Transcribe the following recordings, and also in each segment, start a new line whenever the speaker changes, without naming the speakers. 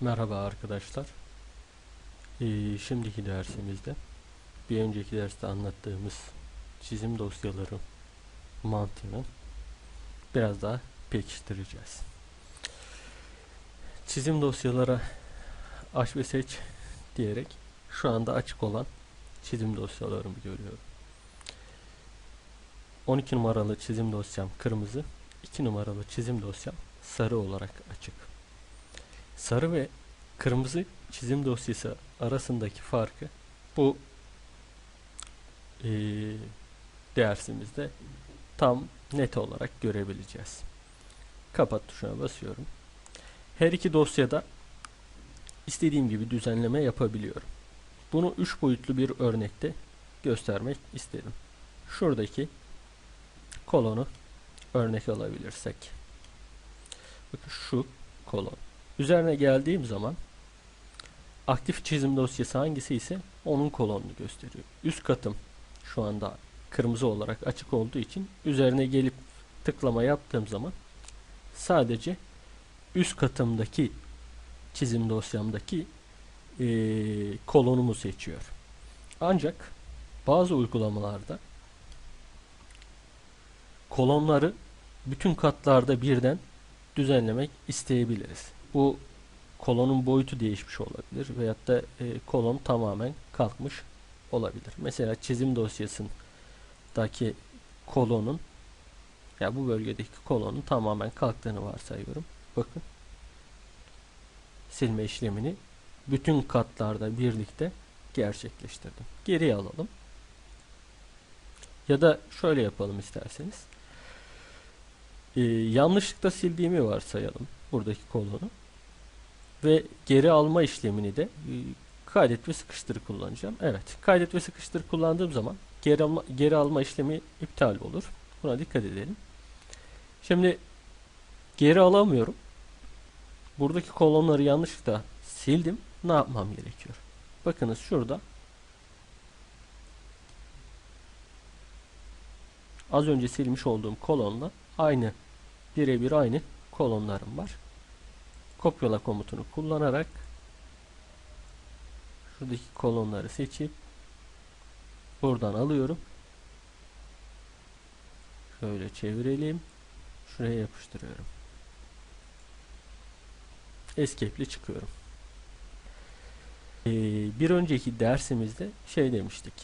Merhaba arkadaşlar. Ee, şimdiki dersimizde bir önceki derste anlattığımız çizim dosyaları mantığını biraz daha pekiştireceğiz. Çizim dosyalara aç ve seç diyerek şu anda açık olan çizim dosyalarımı görüyorum. 12 numaralı çizim dosyam kırmızı, 2 numaralı çizim dosyam sarı olarak açık. Sarı ve kırmızı çizim dosyası arasındaki farkı bu eee, dersimizde tam net olarak görebileceğiz. Kapat tuşuna basıyorum. Her iki dosyada istediğim gibi düzenleme yapabiliyorum. Bunu üç boyutlu bir örnekte göstermek istedim. Şuradaki kolonu örnek alabilirsek. Bakın şu kolon. Üzerine geldiğim zaman aktif çizim dosyası hangisi ise onun kolonunu gösteriyor. Üst katım şu anda kırmızı olarak açık olduğu için üzerine gelip tıklama yaptığım zaman sadece üst katımdaki çizim dosyamdaki eee, kolonumu seçiyor. Ancak bazı uygulamalarda kolonları bütün katlarda birden düzenlemek isteyebiliriz. Bu kolonun boyutu değişmiş olabilir veyahut da e, kolon tamamen kalkmış olabilir. Mesela çizim dosyasındaki kolonun ya bu bölgedeki kolonun tamamen kalktığını varsayıyorum. Bakın silme işlemini bütün katlarda birlikte gerçekleştirdim. Geriye alalım. Ya da şöyle yapalım isterseniz. Ee, yanlışlıkla sildiğimi varsayalım buradaki kolonu ve geri alma işlemini de e, kaydet ve sıkıştır kullanacağım. Evet, kaydet ve sıkıştır kullandığım zaman geri alma, geri alma işlemi iptal olur. Buna dikkat edelim. Şimdi geri alamıyorum. Buradaki kolonları yanlışlıkla sildim. Ne yapmam gerekiyor? Bakınız şurada az önce silmiş olduğum kolonla aynı birebir aynı kolonlarım var. Kopyala komutunu kullanarak şuradaki kolonları seçip buradan alıyorum. Şöyle çevirelim. Şuraya yapıştırıyorum. Escape'li çıkıyorum. Ee, bir önceki dersimizde şey demiştik.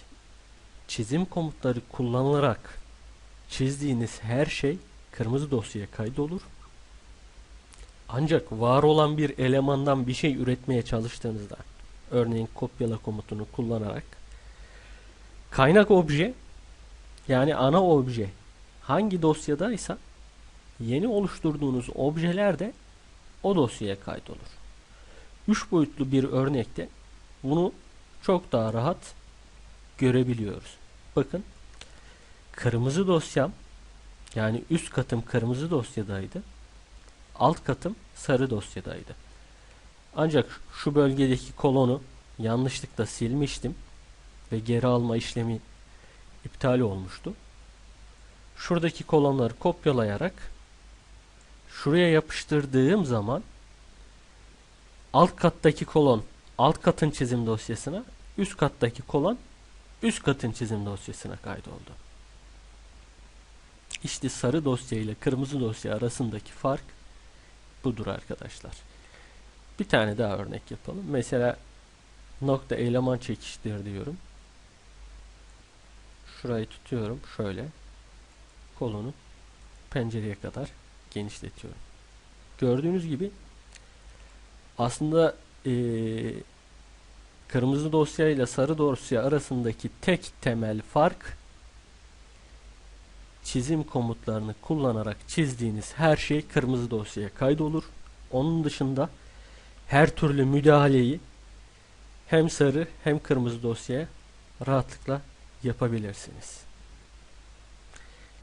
Çizim komutları kullanılarak çizdiğiniz her şey kırmızı dosyaya kaydolur. Ancak var olan bir elemandan bir şey üretmeye çalıştığınızda örneğin kopyala komutunu kullanarak kaynak obje yani ana obje hangi dosyadaysa yeni oluşturduğunuz objeler de o dosyaya kaydolur. Üç boyutlu bir örnekte bunu çok daha rahat görebiliyoruz. Bakın kırmızı dosyam yani üst katım kırmızı dosyadaydı. Alt katım sarı dosyadaydı. Ancak şu bölgedeki kolonu yanlışlıkla silmiştim ve geri alma işlemi iptal olmuştu. Şuradaki kolonları kopyalayarak şuraya yapıştırdığım zaman alt kattaki kolon alt katın çizim dosyasına, üst kattaki kolon üst katın çizim dosyasına kaydoldu. İşte sarı dosya ile kırmızı dosya arasındaki fark budur arkadaşlar. Bir tane daha örnek yapalım. Mesela nokta eleman çekiştir diyorum. Şurayı tutuyorum şöyle. Kolonu pencereye kadar genişletiyorum. Gördüğünüz gibi aslında eee, kırmızı dosya ile sarı dosya arasındaki tek temel fark çizim komutlarını kullanarak çizdiğiniz her şey kırmızı dosyaya kaydolur. Onun dışında her türlü müdahaleyi hem sarı hem kırmızı dosyaya rahatlıkla yapabilirsiniz.